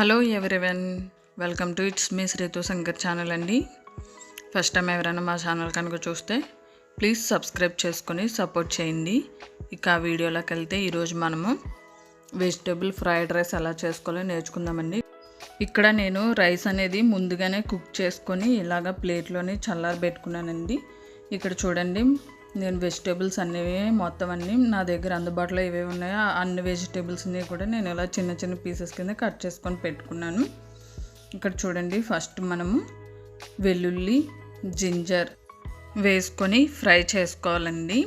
Hello everyone welcome to it's me Sreethu Shankar channel అండి. First time ఎవరైనా మా channel కనుక చూస్తే ప్లీజ్ సబ్స్క్రైబ్ చేసుకొని సపోర్ట్ చేయండి. ఇక ఆ వీడియోలోకి వెళ్తే ఈరోజు మనము వెజిటేబుల్ ఫ్రైడ్ రైస్ ఎలా చేసుకోవాలో నేర్చుకుందామండి. ఇక్కడ నేను రైస్ అనేది ముందుగానే కుక్ చేసుకొని ఇలాగ ప్లేట్లోని చల్లారి పెట్టుకున్నానండి ఇక్కడ చూడండి నేను వెజిటేబుల్స్ అన్నీ మొత్తం అన్నీ నా దగ్గర అందుబాటులో ఏవేవి ఉన్నాయో? ఆ అన్ని వెజిటేబుల్స్ని కూడా నేను ఇలా చిన్న చిన్న పీసెస్ కింద కట్ చేసుకొని పెట్టుకున్నాను. ఇక్కడ చూడండి ఫస్ట్ మనము వెల్లుల్లి జింజర్ వేసుకొని ఫ్రై చేసుకోవాలండి.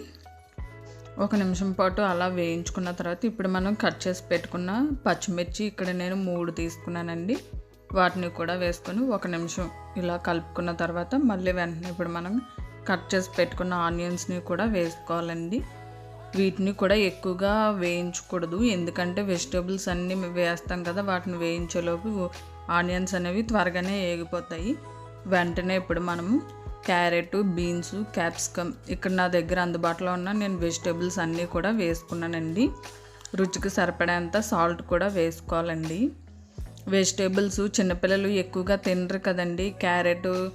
ఒక నిమిషం పాటు అలా వేయించుకున్న తర్వాత ఇప్పుడు మనం కట్ చేసి పెట్టుకున్న పచ్చిమిర్చి ఇక్కడ నేను మూడు తీసుకున్నానండి. వాటిని కూడా వేసుకొని ఒక నిమిషం ఇలా కలుపుకున్న తర్వాత మళ్ళీ వెంటనే ఇప్పుడు మనం కట్ చేసి పెట్టుకున్న ఆనియన్స్ని కూడా వేసుకోవాలండి. వీటిని కూడా ఎక్కువగా వేయించకూడదు. ఎందుకంటే వెజిటేబుల్స్ అన్నీ వేస్తాం కదా వాటిని వేయించేలోపు ఆనియన్స్ అనేవి త్వరగానే వేగిపోతాయి వెంటనే ఇప్పుడు మనము క్యారెట్ బీన్స్ క్యాప్సికమ్ ఇక్కడ నా దగ్గర అందుబాటులో ఉన్న నేను వెజిటేబుల్స్ అన్నీ కూడా వేసుకున్నానండి. రుచికి సరిపడేంత సాల్ట్ కూడా వేసుకోవాలండి. వెజిటేబుల్స్ చిన్నపిల్లలు ఎక్కువగా తినరు కదండి. క్యారెట్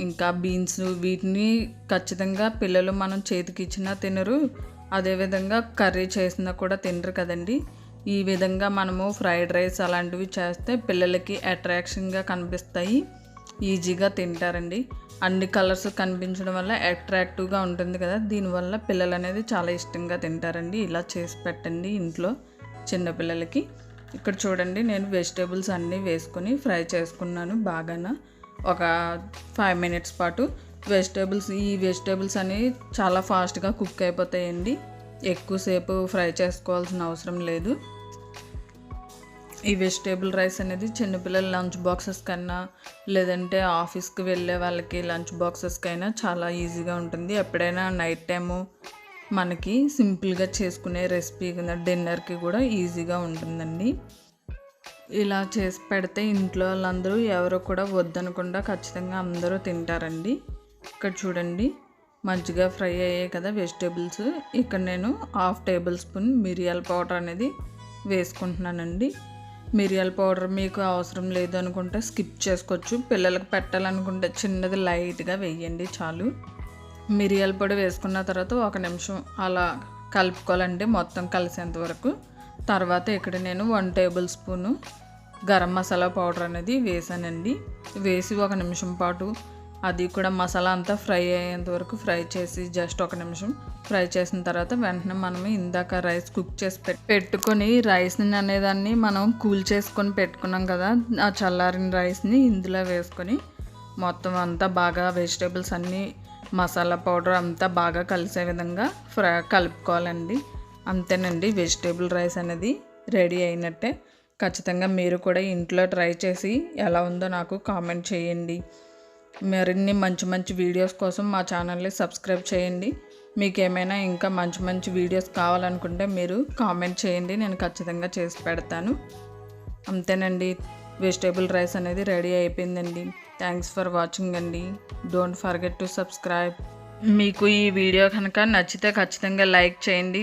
ఇంకా బీన్స్ వీటిని ఖచ్చితంగా పిల్లలు మనం చేతికి ఇచ్చినా తినరు. అదేవిధంగా కర్రీ చేసినా కూడా తినరు కదండి. ఈ విధంగా మనము ఫ్రైడ్ రైస్ అలాంటివి చేస్తే పిల్లలకి అట్రాక్షన్గా కనిపిస్తాయి. ఈజీగా తింటారండి. అన్ని కలర్స్ కనిపించడం వల్ల అట్రాక్టివ్గా ఉంటుంది కదా. దీనివల్ల పిల్లలు అనేది చాలా ఇష్టంగా తింటారండి. ఇలా చేసి పెట్టండి ఇంట్లో చిన్నపిల్లలకి ఇక్కడ చూడండి నేను వెజిటేబుల్స్ అన్నీ వేసుకొని ఫ్రై చేసుకున్నాను బాగాన. ఒక ఫైవ్ మినిట్స్ పాటు వెజిటేబుల్స్ ఈ వెజిటేబుల్స్ అనేవి చాలా ఫాస్ట్గా కుక్ అయిపోతాయండి. ఎక్కువసేపు ఫ్రై చేసుకోవాల్సిన అవసరం లేదు. ఈ వెజిటేబుల్ రైస్ అనేది చిన్నపిల్లల లంచ్ బాక్సెస్ కన్నా లేదంటే ఆఫీస్కి వెళ్ళే వాళ్ళకి లంచ్ బాక్సెస్కి అయినా చాలా ఈజీగా ఉంటుంది. ఎప్పుడైనా నైట్ టైము మనకి సింపుల్గా చేసుకునే రెసిపీ కింద డిన్నర్కి కూడా ఈజీగా ఉంటుందండి. ఇలా చేసి పెడితే ఇంట్లో వాళ్ళందరూ ఎవరు కూడా వద్దనకుండా ఖచ్చితంగా అందరూ తింటారండి. ఇక్కడ చూడండి మంచిగా ఫ్రై అయ్యాయి కదా వెజిటేబుల్స్. ఇక్కడ నేను హాఫ్ టేబుల్ స్పూన్ మిరియాల పౌడర్ అనేది వేసుకుంటున్నానండి. మిరియాల పౌడర్ మీకు అవసరం లేదు అనుకుంటే స్కిప్ చేసుకోవచ్చు. పిల్లలకు పెట్టాలనుకుంటే చిన్నది లైట్గా వేయండి చాలు. మిరియాల పొడి వేసుకున్న తర్వాత ఒక నిమిషం అలా కలుపుకోవాలండి మొత్తం కలిసేంత వరకు. తర్వాత ఇక్కడ నేను one tablespoon garam masala powder అనేది వేసానండి. వేసి ఒక నిమిషం పాటు అది కూడా మసాలా అంతా ఫ్రై అయ్యేంత వరకు ఫ్రై చేసి జస్ట్ ఒక నిమిషం ఫ్రై చేసిన తర్వాత వెంటనే మనం ఇందాక రైస్ కుక్ చేసి పెట్టుకొని రైస్ని అనేదాన్ని మనం కూల్ చేసుకొని పెట్టుకున్నాం కదా ఆ చల్లారిన రైస్ని ఇందులో వేసుకొని మొత్తం అంతా బాగా వెజిటేబుల్స్ అన్నీ మసాలా పౌడర్ అంతా బాగా కలిసే విధంగా ఫ్రై కలుపుకోవాలండి. అంతేనండి. వెజిటేబుల్ రైస్ అనేది రెడీ అయినట్టే. ఖచ్చితంగా మీరు కూడా ఇంట్లో ట్రై చేసి ఎలా ఉందో నాకు కామెంట్ చేయండి. మరిన్ని మంచి మంచి వీడియోస్ కోసం మా ఛానల్ని సబ్స్క్రైబ్ చేయండి. మీకు ఏమైనా ఇంకా మంచి మంచి వీడియోస్ కావాలనుకుంటే మీరు కామెంట్ చేయండి. నేను ఖచ్చితంగా చేసి పెడతాను. అంతేనండి. వెజిటేబుల్ రైస్ అనేది రెడీ అయిపోయిందండి. థ్యాంక్స్ ఫర్ వాచింగ్ అండి. Don't forget to subscribe. మీకు ఈ వీడియో కనుక నచ్చితే ఖచ్చితంగా లైక్ చేయండి.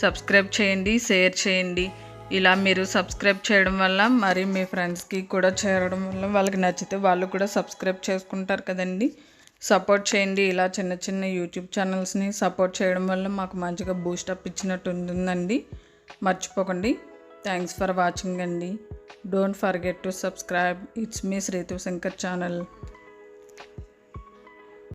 సబ్స్క్రైబ్ చేయండి షేర్ చేయండి. ఇలా మీరు సబ్స్క్రైబ్ చేయడం వల్ల మరి మీ ఫ్రెండ్స్కి కూడా చేరడం వల్ల వాళ్ళకి నచ్చితే వాళ్ళు కూడా సబ్స్క్రైబ్ చేసుకుంటారు కదండి. సపోర్ట్ చేయండి. ఇలా చిన్న చిన్న యూట్యూబ్ ఛానల్స్ని సపోర్ట్ చేయడం వల్ల మాకు మంచిగా బూస్టప్ ఇచ్చినట్టు ఉంటుందండి. మర్చిపోకండి. థ్యాంక్స్ ఫర్ వాచింగ్ అండి. Don't forget to subscribe. It's me Sreethu Shankar channel.